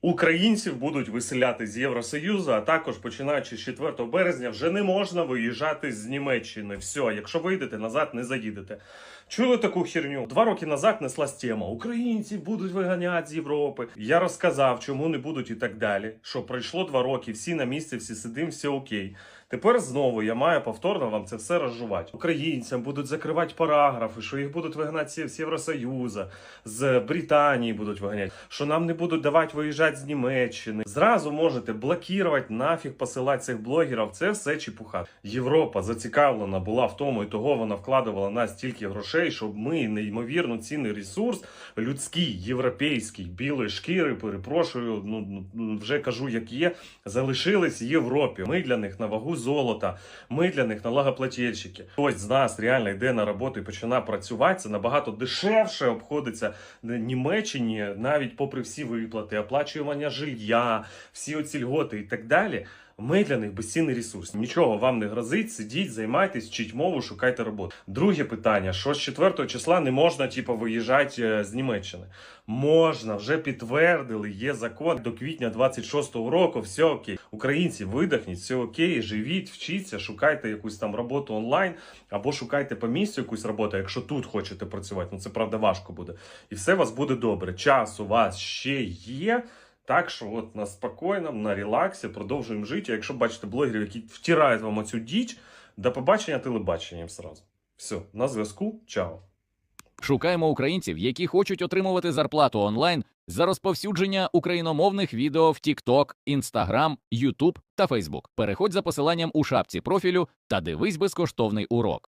Українців будуть виселяти з Євросоюзу, а також починаючи з 4 березня вже не можна виїжджати з Німеччини. Все, якщо вийдете назад, не заїдете. Чули таку херню? Два роки назад неслась тема: Українців будуть виганяти з Європи. Я розказав, чому не будуть і так далі. Що пройшло два роки, всі на місці, всі сидимо, все окей. Тепер знову я маю повторно вам це все розжувати. Українцям будуть закривати параграфи, що їх будуть вигнати з Євросоюзу, з Британії будуть виганяти, що нам не будуть давати виїжджати з Німеччини. Зразу можете блокувати, нафіг посилати цих блогерів. Це все чепуха. Європа зацікавлена була в тому, і того вона вкладувала на стільки грошей, щоб ми неймовірно цінний ресурс, людський, європейський, білої шкіри, перепрошую, ну ну, вже кажу, як є, залишились Європі. Ми для них на вагу золота, ми для них налогоплательщики. Хтось з нас реально йде на роботу і починає працювати. Це набагато дешевше обходиться Німеччині, навіть попри всі виплати, оплачування жилья, всі оці льготи і так далі. Ми для них безцінний ресурс. Нічого вам не грозить. Сидіть, займайтесь, вчіть мову, шукайте роботу. Друге питання: що з 4 числа не можна, типу, виїжджати е, з Німеччини? Можна, вже підтвердили, є закон до квітня 26-го року. Все окей. Українці, видихніть, все окей, живіть, вчіться, шукайте якусь там роботу онлайн або шукайте по місцю якусь роботу, якщо тут хочете працювати. Ну це правда важко буде. І все у вас буде добре. Час у вас ще є. Так що от на спокійному, на релаксі продовжуємо жити. Якщо бачите блогерів, які втирають вам оцю діч, до побачення телебаченням сразу. Все, на зв'язку, чао. Шукаємо українців, які хочуть отримувати зарплату онлайн за розповсюдження україномовних відео в TikTok, Instagram, YouTube та Facebook. Переходь за посиланням у шапці профілю та дивись безкоштовний урок.